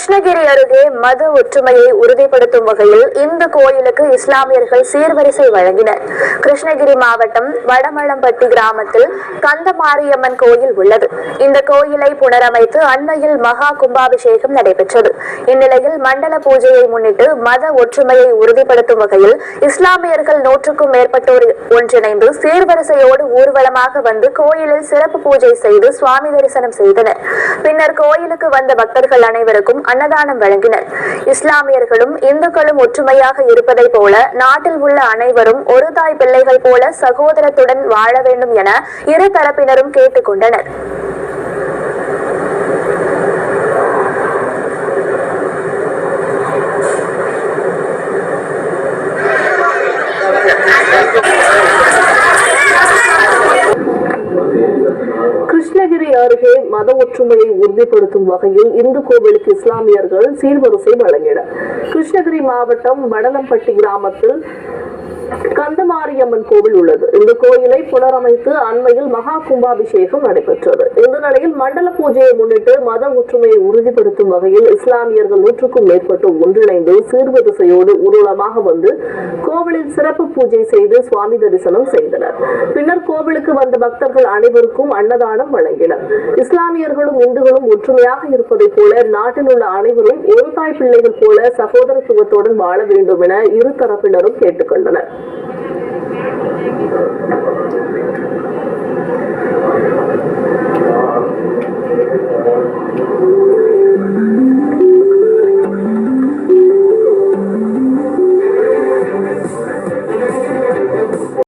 கிருஷ்ணகிரி அருகே மத ஒற்றுமையை உறுதிப்படுத்தும் வகையில் இந்து கோயிலுக்கு இஸ்லாமியர்கள் சீர்வரிசை வழங்கினர். கிருஷ்ணகிரி மாவட்டம் வடமளம்பட்டி கிராமத்தில் கந்தமாரியம்மன் கோயில் உள்ளது. இந்த கோயிலை புனரமைத்து அண்மையில் மகா கும்பாபிஷேகம் நடைபெற்றது. இந்நிலையில் மண்டல பூஜையை முன்னிட்டு மத ஒற்றுமையை உறுதிப்படுத்தும் வகையில் இஸ்லாமியர்கள் நூற்றுக்கும் மேற்பட்டோர் ஒன்றிணைந்து சீர்வரிசையோடு ஊர்வலமாக வந்து கோயிலில் சிறப்பு பூஜை செய்து சுவாமி தரிசனம் செய்தனர். பின்னர் கோயிலுக்கு வந்த பக்தர்கள் அனைவருக்கும் அன்னதானம் வழங்கினர். இஸ்லாமியர்களும் இந்துக்களும் ஒற்றுமையாக இருப்பதை போல நாட்டில் உள்ள அனைவரும் ஒரு தாய் பிள்ளைகள் போல சகோதரத்துடன் வாழ வேண்டும் என இரு தரப்பினரும் கேட்டுக்கொண்டனர் கிருஷ்ணகிரி அருகே மத ஒற்றுமையை உறுதிப்படுத்தும் வகையில் இந்து கோவிலுக்கு இஸ்லாமியர்கள் சீர்வரிசை வழங்கினர். கிருஷ்ணகிரி மாவட்டம் வடலம்பட்டி கிராமத்தில் கந்தமாரியம்மன் கோவில் உள்ளது. இந்த கோயிலை புனரமைத்து அண்மையில் மகா கும்பாபிஷேகம் நடைபெற்றது. இந்த நிலையில் மண்டல பூஜையை முன்னிட்டு மத ஒற்றுமையை உறுதிப்படுத்தும் வகையில் இஸ்லாமியர்கள் நூற்றுக்கும் மேற்பட்டு ஒன்றிணைந்து சீர்வரிசையோடு ஊர்வலமாக வந்து கோவிலில் சிறப்பு பூஜை செய்து சுவாமி தரிசனம் செய்தனர். பின்னர் கோவிலுக்கு வந்த பக்தர்கள் அனைவருக்கும் அன்னதானம் வழங்கினர். இஸ்லாமியர்களும் இந்துகளும் ஒற்றுமையாக இருப்பதை போல நாட்டில் உள்ள அனைவரும் ஒரு தாய் பிள்ளைகள் போல சகோதரத்துவத்துடன் வாழ வேண்டும் என இரு தரப்பினரும் கேட்டுக்கொண்டனர். Thank you.